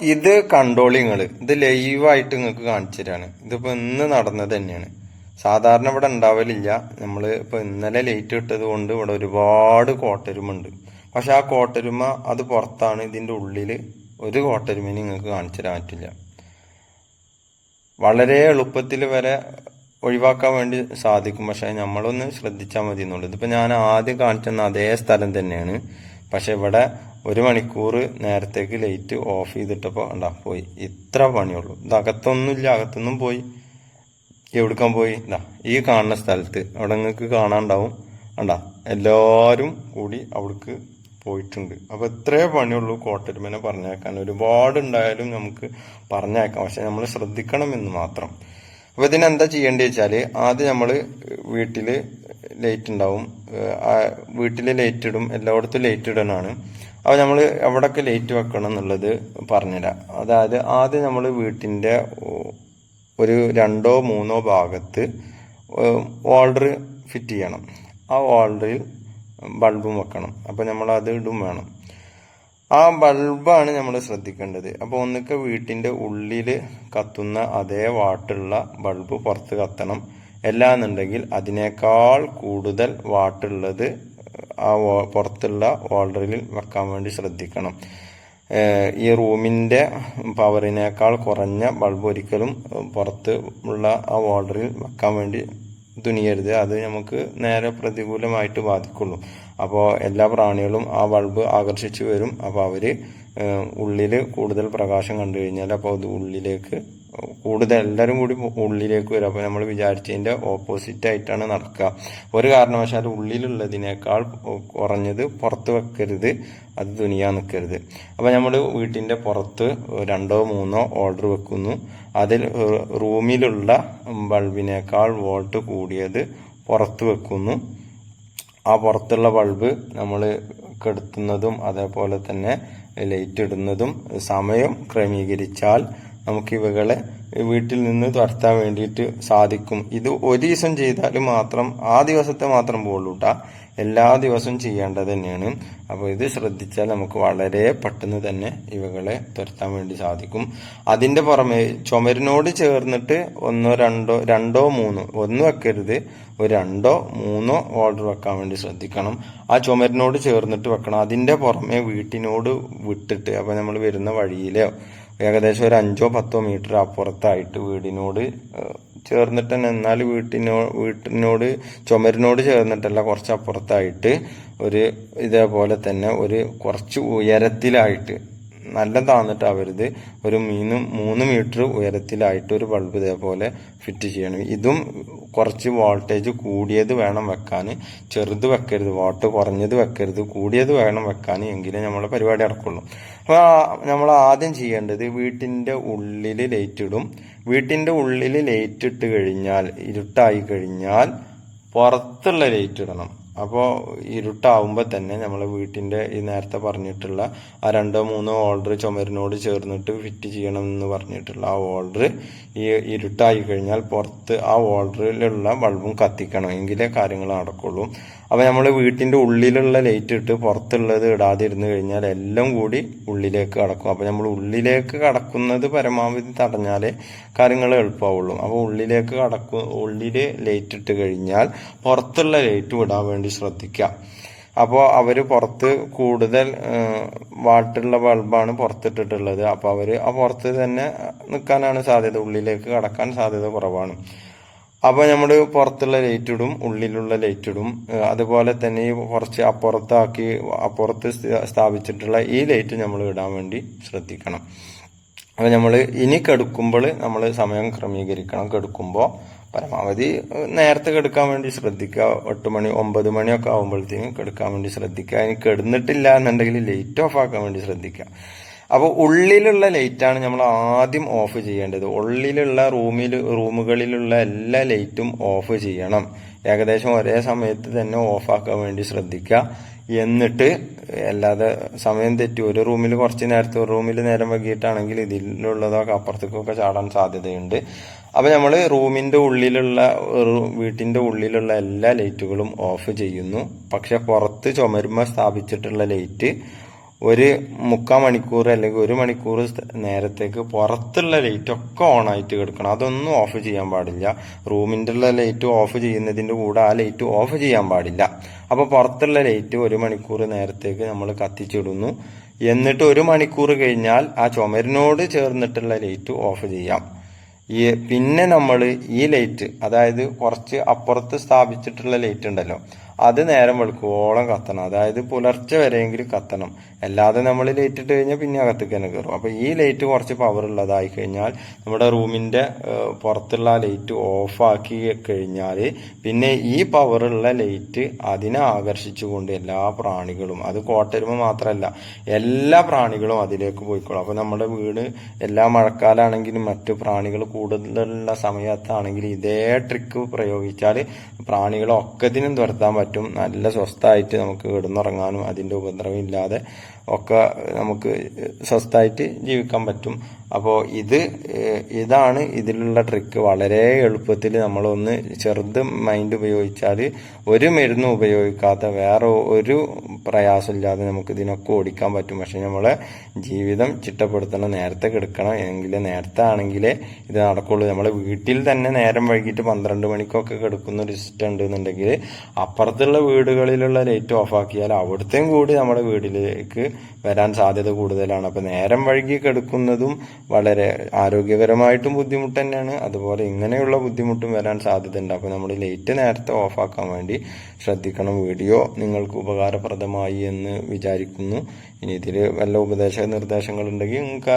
ഇത് കണ്ടോളി ഇത് ലൈവായിട്ട് നിങ്ങൾക്ക് കാണിച്ചു തരാണ് ഇതിപ്പോൾ ഇന്ന് നടന്നത് തന്നെയാണ്. സാധാരണ ഇവിടെ ഉണ്ടാവലില്ല നമ്മൾ ഇപ്പോൾ ഇന്നലെ ലേറ്റ് ഇട്ടത് കൊണ്ട് ഇവിടെ ഒരുപാട് കോട്ടരുമുണ്ട്. പക്ഷെ ആ കോട്ടരുമ അത് പുറത്താണ്. ഇതിന്റെ ഉള്ളിൽ ഒരു കോട്ടരുമേനെ നിങ്ങൾക്ക് കാണിച്ചു തരാൻ പറ്റില്ല. വളരെ എളുപ്പത്തിൽ വരെ ഒഴിവാക്കാൻ വേണ്ടി സാധിക്കും. പക്ഷേ നമ്മളൊന്ന് ശ്രദ്ധിച്ചാൽ മതി എന്നുള്ളത് ഇതിപ്പോൾ ഞാൻ ആദ്യം കാണിച്ചെന്ന അതേ സ്ഥലം തന്നെയാണ്. പക്ഷെ ഇവിടെ ഒരു മണിക്കൂർ നേരത്തേക്ക് ലൈറ്റ് ഓഫ് ചെയ്തിട്ടപ്പോൾ ഉണ്ടാ പോയി. ഇത്ര പണിയുള്ളൂ. ഇത് അകത്തൊന്നുമില്ല അകത്തൊന്നും പോയി. എവിടുക്കാൻ പോയി? ഇതാ ഈ കാണുന്ന സ്ഥലത്ത്. അവിടെ നിങ്ങൾക്ക് കാണാണ്ടാവും ഉണ്ടാ എല്ലാവരും കൂടി അവിടേക്ക് പോയിട്ടുണ്ട്. അപ്പോൾ ഇത്രേ പണിയുള്ളൂ കോട്ടരുമനെ പറഞ്ഞേക്കാൻ. ഒരുപാട് ഉണ്ടായാലും നമുക്ക് പറഞ്ഞേക്കാം. പക്ഷെ നമ്മൾ ശ്രദ്ധിക്കണം എന്ന് മാത്രം. അപ്പോൾ ഇതിനെന്താ ചെയ്യേണ്ടത് വെച്ചാൽ ആദ്യം നമ്മൾ വീട്ടിൽ ലൈറ്റ് ഉണ്ടാവും. വീട്ടിൽ ലൈറ്റ് ഇടും. എല്ലായിടത്തും ലൈറ്റ് ഇടണാണ് അപ്പൊ നമ്മൾ എവിടൊക്കെ ലൈറ്റ് വെക്കണം എന്നുള്ളത് പറഞ്ഞുതരാം അതായത് ആദ്യം നമ്മൾ വീട്ടിന്റെ ഒരു രണ്ടോ മൂന്നോ ഭാഗത്ത് ഓൾഡർ ഫിറ്റ് ചെയ്യണം. ആ ഓൾഡറിൽ ബൾബും വെക്കണം. അപ്പോൾ നമ്മൾ അത് ഇടും വേണം. ആ ബൾബാണ് നമ്മൾ ശ്രദ്ധിക്കേണ്ടത്. അപ്പോൾ ഒന്നിക്ക വീട്ടിന്റെ ഉള്ളിൽ കത്തുന്ന അതേ വാട്ടുള്ള ബൾബ് പുറത്ത് കത്തണം. എല്ലാന്നുണ്ടെങ്കിൽ അതിനേക്കാൾ കൂടുതൽ വാട്ടുള്ളത് ആ പുറത്തുള്ള വോൾഡറിൽ വെക്കാൻ വേണ്ടി ശ്രദ്ധിക്കണം. ഈ റൂമിന്റെ പവറിനേക്കാൾ കുറഞ്ഞ ബൾബ് ഒരിക്കലും പുറത്ത് ഉള്ള ആ വോൾഡറിൽ വെക്കാൻ വേണ്ടി തുനിയരുത്. അത് നമുക്ക് നേരെ പ്രതികൂലമായിട്ട് ബാധിക്കുള്ളൂ. അപ്പോൾ എല്ലാ പ്രാണികളും ആ ബൾബ് ആകർഷിച്ചു വരും. അപ്പോൾ അവർ ഉള്ളിൽ കൂടുതൽ പ്രകാശം കണ്ടു കഴിഞ്ഞാൽ അപ്പോൾ അത് ഉള്ളിലേക്ക് കൂടുതൽ എല്ലാവരും കൂടി ഉള്ളിലേക്ക് വരും. അപ്പോൾ നമ്മൾ വിചാരിച്ചതിന്റെ ഓപ്പോസിറ്റ് ആയിട്ടാണ് നടക്കുക ഒരു കാരണവശാലും ഉള്ളിലുള്ളതിനേക്കാൾ കുറഞ്ഞത് പുറത്ത് വെക്കരുത്. അത് തുനിയാൻ നിൽക്കരുത് അപ്പോൾ നമ്മൾ വീട്ടിന്റെ പുറത്ത് രണ്ടോ മൂന്നോ ഓർഡർ വെക്കുന്നു. അതിൽ റൂമിലുള്ള ബൾബിനേക്കാൾ വോൾട്ട് കൂടിയത് പുറത്ത് വെക്കുന്നു. ആ പുറത്തുള്ള ബൾബ് നമ്മൾ കെടുത്തുന്നതും അതേപോലെ തന്നെ ലൈറ്റ് ഇടുന്നതും സമയം ക്രമീകരിച്ചാൽ നമുക്ക് ഇവകളെ വീട്ടിൽ നിന്ന് തുരത്താൻ വേണ്ടിയിട്ട് സാധിക്കും. ഇത് ഒരു ദിവസം ചെയ്താൽ മാത്രം ആ ദിവസത്തെ മാത്രം പോളൂട്ട എല്ലാ ദിവസവും ചെയ്യേണ്ടത് തന്നെയാണ്. അപ്പോൾ ഇത് ശ്രദ്ധിച്ചാൽ നമുക്ക് വളരെ പെട്ടെന്ന് തന്നെ ഇവകളെ തുരത്താൻ വേണ്ടി സാധിക്കും. അതിന്റെ പുറമെ ചുമരിനോട് ചേർന്നിട്ട് ഒന്നോ രണ്ടോ രണ്ടോ മൂന്നോ ഒന്ന് വെക്കരുത്. ഒരു രണ്ടോ മൂന്നോ ഓർഡർ വെക്കാൻ വേണ്ടി ശ്രദ്ധിക്കണം. ആ ചുമരിനോട് ചേർന്നിട്ട് വെക്കണം. അതിന്റെ പുറമെ വീട്ടിനോട് വിട്ടിട്ട് അപ്പോൾ നമ്മൾ വരുന്ന വഴിയിലോ ഏകദേശം ഒരു അഞ്ചോ പത്തോ മീറ്റർ അപ്പുറത്തായിട്ട് വീടിനോട് ചേർന്നിട്ട് തന്നെ. എന്നാൽ വീട്ടിനോ വീട്ടിനോട് ചുമരിനോട് ചേർന്നിട്ടല്ല കുറച്ച് അപ്പുറത്തായിട്ട് ഒരു ഇതേപോലെ തന്നെ ഒരു കുറച്ച് ഉയരത്തിലായിട്ട് നല്ല താന്നിട്ടാവരുത് ഒരു മൂന്ന് മൂന്ന് മീറ്റർ ഉയരത്തിലായിട്ട് ഒരു ബൾബ് ഇതേപോലെ ഫിറ്റ് ചെയ്യണം. ഇതും കുറച്ച് വോൾട്ടേജ് കൂടിയത് വേണം വെക്കാൻ. ചെറുത് വെക്കരുത് വോട്ട് കുറഞ്ഞത് വെക്കരുത് കൂടിയത് വേണം വെക്കാൻ എങ്കിലേ നമ്മളെ പരിപാടി നടക്കുള്ളൂ. അപ്പോൾ നമ്മൾ ആദ്യം ചെയ്യേണ്ടത് വീട്ടിന്റെ ഉള്ളിൽ ലൈറ്റ് ഇടും. വീട്ടിന്റെ ഉള്ളിൽ ലൈറ്റ് ഇട്ട് കഴിഞ്ഞാൽ ഇരുട്ടായി കഴിഞ്ഞാൽ പുറത്തുള്ള ലൈറ്റ് ഇടണം. അപ്പോൾ ഇരുട്ടാവുമ്പോൾ തന്നെ നമ്മൾ വീട്ടിന്റെ ഈ നേരത്തെ പറഞ്ഞിട്ടുള്ള ആ രണ്ടോ മൂന്നോ ഓർഡർ ചുമരിനോട് ചേർന്നിട്ട് ഫിറ്റ് ചെയ്യണം എന്ന് പറഞ്ഞിട്ടുള്ള ആ ഓർഡർ ഈ ഇരുട്ടായി കഴിഞ്ഞാൽ പുറത്ത് ആ ഓർഡറിലുള്ള ബൾബും കത്തിക്കണം. എങ്കിലേ കാര്യങ്ങൾ നടക്കുള്ളൂ. അപ്പോൾ നമ്മൾ വീട്ടിന്റെ ഉള്ളിലുള്ള ലൈറ്റ് ഇട്ട് പുറത്തുള്ളത് ഇടാതിരുന്ന് കഴിഞ്ഞാൽ എല്ലാം കൂടി ഉള്ളിലേക്ക് കടക്കും. അപ്പോൾ നമ്മൾ ഉള്ളിലേക്ക് കടക്കുന്നത് പരമാവധി തടഞ്ഞാലേ കാര്യങ്ങൾ എളുപ്പമാവുള്ളൂ അപ്പോൾ ഉള്ളിലേക്ക് കടക്കും ഉള്ളിൽ ലൈറ്റ് ഇട്ട് കഴിഞ്ഞാൽ പുറത്തുള്ള ലൈറ്റ് വിടാൻ വേണ്ടി ശ്രദ്ധിക്കുക അപ്പോൾ അവർ പുറത്ത് കൂടുതൽ വാട്ടുള്ള ബൾബാണ് പുറത്തിട്ടിട്ടുള്ളത്. അപ്പോൾ അവർ ആ പുറത്ത് തന്നെ നിൽക്കാനാണ് സാധ്യത. ഉള്ളിലേക്ക് കടക്കാൻ സാധ്യത കുറവാണ്. അപ്പോൾ നമ്മൾ പുറത്തുള്ള ലൈറ്റ് ഇടും ഉള്ളിലുള്ള ലൈറ്റ് ഇടും അതുപോലെ തന്നെ ഈ കുറച്ച് അപ്പുറത്താക്കി അപ്പുറത്ത് സ്ഥാപിച്ചിട്ടുള്ള ഈ ലൈറ്റ് നമ്മൾ ഇടാൻ വേണ്ടി ശ്രദ്ധിക്കണം. അപ്പോൾ നമ്മൾ ഇനി കെടുക്കുമ്പോൾ നമ്മൾ സമയം ക്രമീകരിക്കണം. കെടുക്കുമ്പോൾ പരമാവധി നേരത്തെ കെടുക്കാൻ വേണ്ടി ശ്രദ്ധിക്കുക. എട്ട് മണി ഒമ്പത് മണിയൊക്കെ ആകുമ്പോഴത്തേക്കും കെടുക്കാൻ വേണ്ടി ശ്രദ്ധിക്കുക. ഇനി കെടുന്നിട്ടില്ല എന്നുണ്ടെങ്കിൽ ലൈറ്റ് ഓഫ് ആക്കാൻ വേണ്ടി ശ്രദ്ധിക്കുക. അപ്പോൾ ഉള്ളിലുള്ള ലൈറ്റാണ് നമ്മൾ ആദ്യം ഓഫ് ചെയ്യേണ്ടത്. ഉള്ളിലുള്ള റൂമിൽ റൂമുകളിലുള്ള എല്ലാ ലൈറ്റും ഓഫ് ചെയ്യണം. ഏകദേശം ഒരേ സമയത്ത് തന്നെ ഓഫാക്കാൻ വേണ്ടി ശ്രദ്ധിക്കുക. എന്നിട്ട് അല്ലാതെ സമയം തെറ്റി ഒരു റൂമിൽ കുറച്ച് നേരത്തെ ഒരു റൂമിൽ നേരം വൈകിട്ടാണെങ്കിൽ ഇതിലുള്ളതൊക്കെ അപ്പുറത്തേക്കൊക്കെ ചാടാൻ സാധ്യതയുണ്ട്. അപ്പോൾ നമ്മൾ റൂമിന്റെ ഉള്ളിലുള്ള വീട്ടിന്റെ ഉള്ളിലുള്ള എല്ലാ ലൈറ്റുകളും ഓഫ് ചെയ്യുന്നു. പക്ഷെ പുറത്ത് ചുമരുമ സ്ഥാപിച്ചിട്ടുള്ള ലൈറ്റ് ഒരു മുക്കാൽ മണിക്കൂർ അല്ലെങ്കിൽ ഒരു മണിക്കൂർ നേരത്തേക്ക് പുറത്തുള്ള ലൈറ്റ് ഒക്കെ ഓൺ ആയിട്ട് കിടക്കണം. അതൊന്നും ഓഫ് ചെയ്യാൻ പാടില്ല. റൂമിന്റെ ഉള്ള ലൈറ്റ് ഓഫ് ചെയ്യുന്നതിന്റെ കൂടെ ആ ലൈറ്റ് ഓഫ് ചെയ്യാൻ പാടില്ല. അപ്പോൾ പുറത്തുള്ള ലൈറ്റ് ഒരു മണിക്കൂർ നേരത്തേക്ക് നമ്മൾ കത്തിച്ചിടുന്നു. എന്നിട്ട് ഒരു മണിക്കൂർ കഴിഞ്ഞാൽ ആ ചുമരിനോട് ചേർന്നിട്ടുള്ള ലൈറ്റ് ഓഫ് ചെയ്യാം. ഈ പിന്നെ നമ്മൾ ഈ ലൈറ്റ് അതായത് കുറച്ച് അപ്പുറത്ത് സ്ഥാപിച്ചിട്ടുള്ള ലൈറ്റ് ഉണ്ടല്ലോ. അത് നേരം വെളുക്കുവോളം കത്തണം. അതായത് പുലർച്ചെ വരെയെങ്കിലും കത്തണം. അല്ലാതെ നമ്മൾ ലൈറ്റ് ഇട്ട് കഴിഞ്ഞാൽ പിന്നെ അകത്തേക്ക് തന്നെ കയറും അപ്പോൾ ഈ ലൈറ്റ് കുറച്ച് പവർ ഉള്ളതായി കഴിഞ്ഞാൽ നമ്മുടെ റൂമിന്റെ പുറത്തുള്ള ലൈറ്റ് ഓഫാക്കി കഴിഞ്ഞാൽ പിന്നെ ഈ പവറുള്ള ലൈറ്റ് അതിനെ ആകർഷിച്ചുകൊണ്ട് എല്ലാ പ്രാണികളും അത് കോട്ടരുമ മാത്രമല്ല എല്ലാ പ്രാണികളും അതിലേക്ക് പോയിക്കോളും. അപ്പോൾ നമ്മുടെ വീട് എല്ലാ മഴക്കാലാണെങ്കിലും മറ്റു പ്രാണികൾ കൂടുതലുള്ള സമയത്താണെങ്കിലും ഇതേ ട്രിക്ക് പ്രയോഗിച്ചാൽ പ്രാണികളെ ഒക്കത്തിനും തുരത്താൻ പറ്റും. നല്ല സ്വസ്ഥമായിട്ട് നമുക്ക് കിടന്നുറങ്ങാനും അതിന്റെ ഉപദ്രവം ഇല്ലാതെ ഒക്കെ നമുക്ക് സ്വസ്ഥമായിട്ട് ജീവിക്കാൻ പറ്റും. അപ്പോൾ ഇത് ഇതാണ് ഇതിലുള്ള ട്രിക്ക് വളരെ എളുപ്പത്തിൽ നമ്മളൊന്ന് ചെറുത് മൈൻഡ് ഉപയോഗിച്ചാൽ ഒരു മരുന്നും ഉപയോഗിക്കാത്ത വേറെ ഒരു പ്രയാസമില്ലാതെ നമുക്ക് ഇതിനൊക്കെ ഓടിക്കാൻ പറ്റും. പക്ഷെ നമ്മളെ ജീവിതം ചിട്ടപ്പെടുത്തണം നേരത്തെ കിടക്കണം. എങ്കിൽ നേരത്തെ ആണെങ്കിലേ ഇത് നടക്കുള്ളൂ. നമ്മൾ വീട്ടിൽ തന്നെ നേരം വൈകിട്ട് പന്ത്രണ്ട് മണിക്കൊക്കെ കിടക്കുന്ന ഒരു സിസ്റ്റം ഉണ്ടെന്നുണ്ടെങ്കിൽ അപ്പുറത്തുള്ള വീടുകളിലുള്ള ലൈറ്റ് ഓഫ് ആക്കിയാൽ അവിടുത്തെയും കൂടി നമ്മുടെ വീട്ടിലേക്ക് വരാൻ സാധ്യത കൂടുതലാണ്. അപ്പം നേരം വഴുകി കിടക്കുന്നതും വളരെ ആരോഗ്യകരമായിട്ടും ബുദ്ധിമുട്ട് തന്നെയാണ്. അതുപോലെ ഇങ്ങനെയുള്ള ബുദ്ധിമുട്ടും വരാൻ സാധ്യതയുണ്ട്. അപ്പോൾ നമ്മൾ ലൈറ്റ് നേരത്തെ ഓഫാക്കാൻ വേണ്ടി ശ്രദ്ധിക്കണം. വീഡിയോ നിങ്ങൾക്ക് ഉപകാരപ്രദമായി എന്ന് വിചാരിക്കുന്നു. ഇനി ഇതിൽ വല്ല ഉപദേശ നിർദ്ദേശങ്ങൾ ഉണ്ടെങ്കിൽ നിങ്ങൾക്ക്